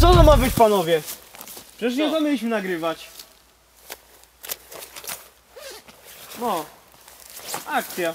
Co to ma być panowie? Przecież nie to mieliśmy nagrywać. No. Akcja.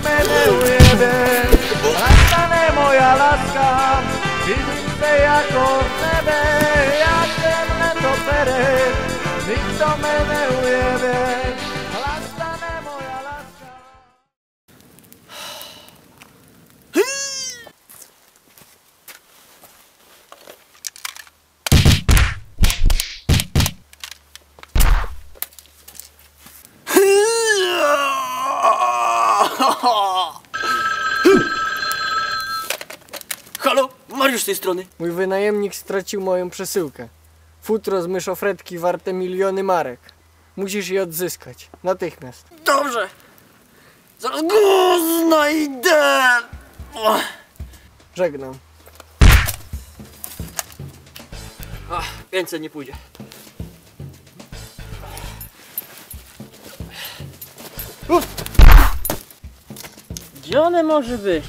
mene ujede, nastane moja láska, vidíte jako nebe, jak temne to pere, z tej strony. Mój wynajemnik stracił moją przesyłkę. Futro z myszofretki warte miliony marek. Musisz je odzyskać. Natychmiast. Dobrze. Zaraz go znajdę. Żegnam. Ach, więcej nie pójdzie. Uf. Gdzie one może być?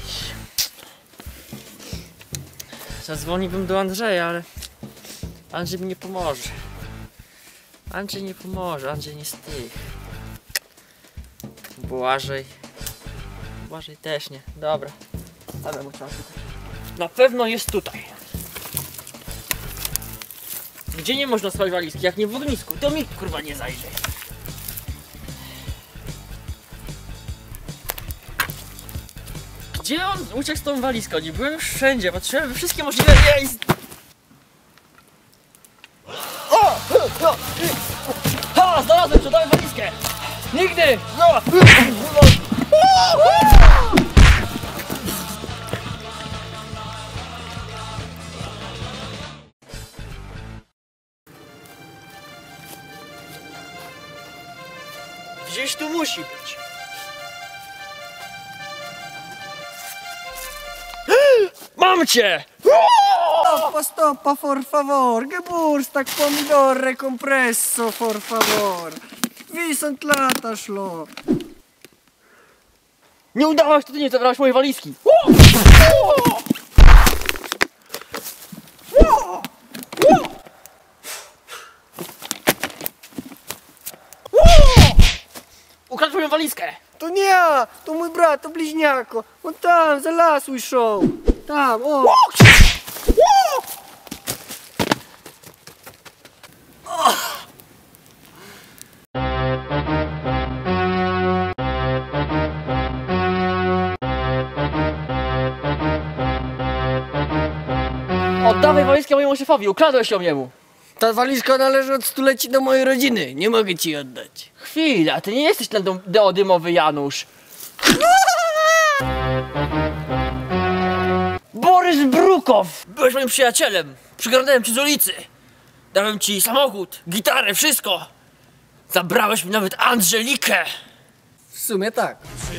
Zadzwoniłbym do Andrzeja, ale Andrzej mi nie pomoże. Andrzej nie pomoże, Andrzej nie z tych. Błażej. Błażej też nie. Dobra. Ale mu szukać. Na pewno jest tutaj. Gdzie nie można spać walizki? Jak nie w ognisku, to mi kurwa nie zajdzie. Gdzie on uciekł z tą walizką? Nie byłem wszędzie, patrzyłem we wszystkie możliwe miejsca. O! o, Ha! Znalazłem przodałem walizkę! Nigdy! No! Gdzieś tu musi być. Mam cię! Stoppa, stoppa, for favor. Geburtstag, pomidore, compresso, for favor. Vi sunt lata szlo. Nie udało się, to ty nie zabrałeś mojej walizki. Ukradł moją walizkę. To nie ja, to mój brat, to bliźniako. On tam, za las uszł. Tam, o. Oddawaj walizkę mojemu szefowi, ukradłeś ją jemu. Ta walizka należy od stuleci do mojej rodziny. Nie mogę ci oddać. Chwila, ty nie jesteś ten deodymowy Janusz. Borys Brukow! Byłeś moim przyjacielem. Przygarnąłem ci z ulicy. Dałem ci samochód, gitarę, wszystko. Zabrałeś mi nawet Angelikę. W sumie tak. Mój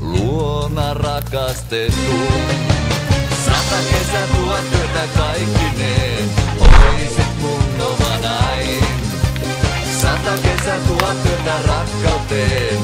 luona rakastettu. Sata kesävuotta kaikkineen, oisit mun oma näin. Sata kesävuotta rakkauteen,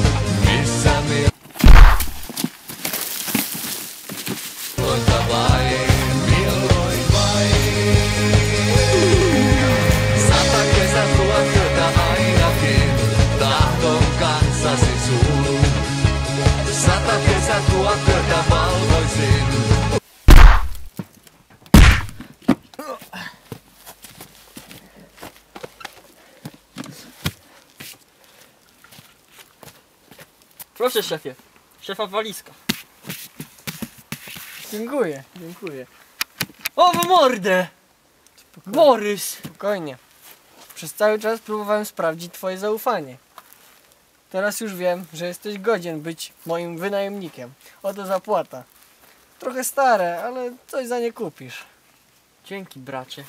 Proszę szefie. Szefa walizka. Dziękuję, dziękuję. O, w mordę! Borys! Spokojnie. Przez cały czas próbowałem sprawdzić twoje zaufanie. Teraz już wiem, że jesteś godzien być moim wynajemnikiem. Oto zapłata. Trochę stare, ale coś za nie kupisz. Dzięki, bracie.